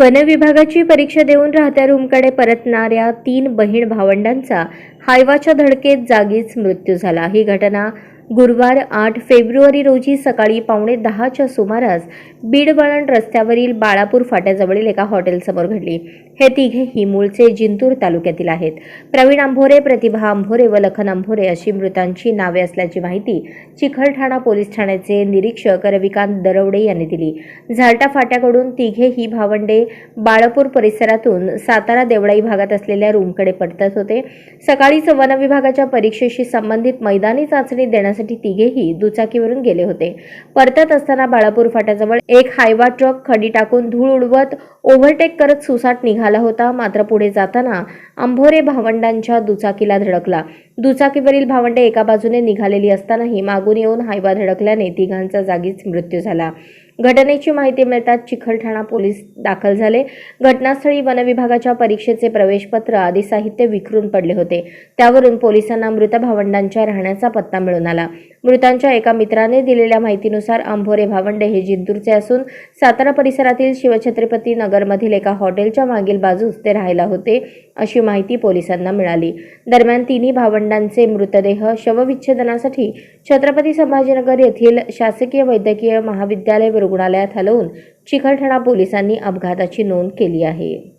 One विभागाची परीक्षा देऊन राहत्या रूमकडे परतणाऱ्या तीन बहीण भावंडांचा हायवाच्या धडकेत जागीच मृत्यू झाला. ही घटना गुरुवार आठ फेब्रुवारी रोजी सकाळी पावणे दहाच्या सुमारास बीडवळण रस्त्यावरील बाळापूर फाट्याजवळील एका हॉटेलसमोर घडली. हे तिघेही मूळचे जिंतूर तालुक्यातील आहेत. प्रवीण आंभोरे प्रतिभा आंभोरे व लखन आंभोरे अशी मृतांची नावे असल्याची माहिती चिखलठाणा पोलीस ठाण्याचे निरीक्षक रविकांत दरवडे यांनी दिली. झालटा फाट्याकडून तिघेही भावंडे बाळापूर परिसरातून सातारा देवळाई भागात असलेल्या रूमकडे परतत होते. सकाळीच वन विभागाच्या परीक्षेशी संबंधित मैदानी चाचणी देण्यासाठी तिघेही दुचाकीवरून गेले होते. परतत असताना बाळापूर फाट्याजवळ एक हायवा ट्रक खडी टाकून धूळ उडवत ओव्हरटेक करत सुसाट निघाला होता. मात्र पुढे जाताना आंभोरे भावंडांच्या दुचाकीला धडकला. दुचाकीवरील भावंडे एका बाजूने निघालेली असतानाही मागून येऊन हायवा धडकल्याने तिघांचा जागीच मृत्यू झाला. घटनेची माहिती मिळताच चिखलठाणा पोलीस दाखल झाले. घटनास्थळी वनविभागाच्या परीक्षेचे प्रवेशपत्र आदी साहित्य विखरून पडले होते. त्यावरून पोलिसांना मृत भावंडांच्या राहण्याचा पत्ता मिळून आला. मृतांच्या एका मित्राने दिलेल्या माहितीनुसार आंभोरे भावंडे हे जिंतूरचे असून सातारा परिसरातील शिवछत्रपती नगरमधील एका हॉटेलच्या मागील बाजूस ते राहायला होते अशी माहिती पोलिसांना मिळाली. दरम्यान तिन्ही भावंडांचे मृतदेह शवविच्छेदनासाठी छत्रपती संभाजीनगर येथील शासकीय वैद्यकीय महाविद्यालय रुग्णालयात हलवून चिकलठाणा पोलिसांनी अपघाताची नोंद केली आहे.